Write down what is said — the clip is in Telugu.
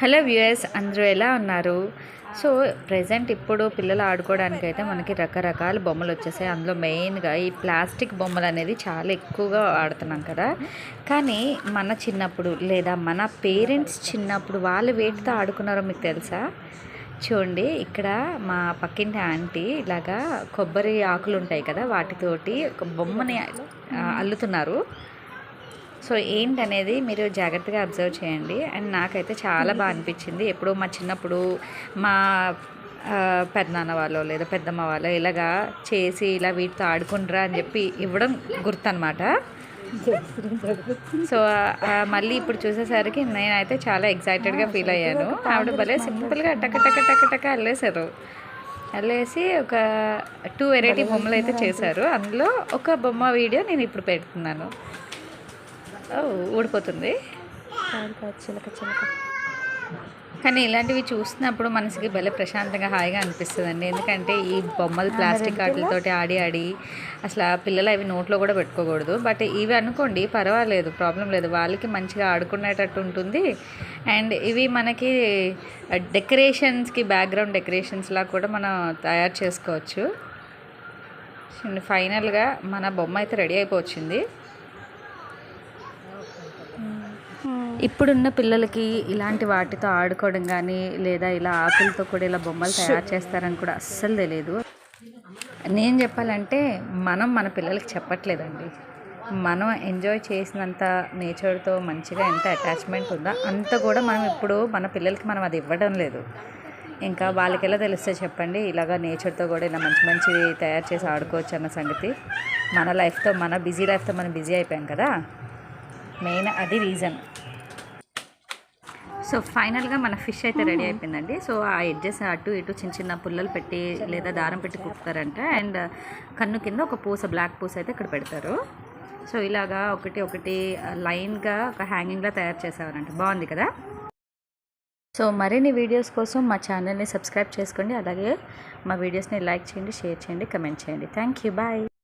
హలో వ్యూయర్స్ అందరూ ఎలా ఉన్నారు? సో ప్రజెంట్ ఇప్పుడు పిల్లలు ఆడుకోవడానికి అయితే మనకి రకరకాల బొమ్మలు వచ్చేసాయి. అందులో మెయిన్గా ఈ ప్లాస్టిక్ బొమ్మలు అనేది చాలా ఎక్కువగా ఆడుతున్నాం కదా. కానీ మన చిన్నప్పుడు లేదా మన పేరెంట్స్ చిన్నప్పుడు వాళ్ళు వేటితో ఆడుకున్నారో మీకు తెలుసా? చూడండి ఇక్కడ మా పక్కింటి ఆంటీ ఇలాగా కొబ్బరి ఆకులు ఉంటాయి కదా వాటితోటి ఒక బొమ్మని అల్లుతున్నారు. సో ఏంటనేది మీరు జాగ్రత్తగా అబ్జర్వ్ చేయండి. అండ్ నాకైతే చాలా బాగా అనిపించింది. ఎప్పుడో మా చిన్నప్పుడు మా పెద్దనాన్న వాళ్ళు లేదా పెద్దమ్మ వాళ్ళు ఇలాగా చేసి ఇలా వీటితో ఆడుకుంటారా అని చెప్పి ఇవ్వడం గుర్తనమాట. సో మళ్ళీ ఇప్పుడు చూసేసరికి నేనైతే చాలా ఎక్సైటెడ్గా ఫీల్ అయ్యాను. ఆవిడ భలే సింపుల్గా టక టక టక టక అల్లేశారు. అల్లేసి ఒక టూ వెరైటీ బొమ్మలు అయితే చేశారు. అందులో ఒక బొమ్మ వీడియో నేను ఇప్పుడు పెడుతున్నాను. ఊడిపోతుంది. చిలక చిలక. కానీ ఇలాంటివి చూసినప్పుడు మనసుకి భలే ప్రశాంతంగా హాయిగా అనిపిస్తుందండి. ఎందుకంటే ఈ బొమ్మలు ప్లాస్టిక్ వాటితోటి ఆడి ఆడి అసలు ఆ పిల్లలు అవి నోట్లో కూడా పెట్టుకోకూడదు. బట్ ఇవి అనుకోండి పర్వాలేదు ప్రాబ్లం లేదు. వాళ్ళకి మంచిగా ఆడుకునేటట్టు ఉంటుంది. అండ్ ఇవి మనకి డెకరేషన్స్కి బ్యాక్గ్రౌండ్ డెకరేషన్స్లా కూడా మనం తయారు చేసుకోవచ్చు. ఫైనల్గా మన బొమ్మ అయితే రెడీ అయిపోవచ్చింది. ఇప్పుడున్న పిల్లలకి ఇలాంటి వాటితో ఆడుకోవడం కానీ లేదా ఇలా ఆకులతో కూడా ఇలా బొమ్మలు తయారు చేస్తారని కూడా అస్సలు తెలియదు నేను చెప్పాలంటే మనం మన పిల్లలకి చెప్పట్లేదండి. మనం ఎంజాయ్ చేసినంత నేచర్తో మంచిగా ఎంత అటాచ్మెంట్ ఉందో అంత కూడా మనం ఇప్పుడు మన పిల్లలకి మనం అది ఇవ్వడం లేదు. ఇంకా వాళ్ళకి ఎలా తెలిస్తే చెప్పండి ఇలాగ నేచర్తో కూడా ఇలా మంచి మంచి తయారు చేసి ఆడుకోవచ్చు అన్న సంగతి. మన లైఫ్తో మన బిజీ లైఫ్తో మనం బిజీ అయిపోయాం కదా. మెయిన్ అది రీజన్ సో ఫైనల్గా మన ఫిష్ అయితే రెడీ అయిపోయిందండి. సో ఆ ఎడ్జెస్ అటు ఇటు చిన్న చిన్న పుల్లలు పెట్టి లేదా దారం పెట్టి కుడతారంట అండ్ కన్ను కింద ఒక పూస బ్లాక్ పూస అయితే ఇక్కడ పెడతారు. సో ఇలాగా ఒకటి ఒకటి లైన్గా ఒక హ్యాంగింగ్లా తయారు చేసేవారంట. బాగుంది కదా? సో మరిన్ని వీడియోస్ కోసం మా ఛానల్ని సబ్స్క్రైబ్ చేసుకోండి. అలాగే మా వీడియోస్ని లైక్ చేయండి షేర్ చేయండి కమెంట్ చేయండి. Thank you. బాయ్.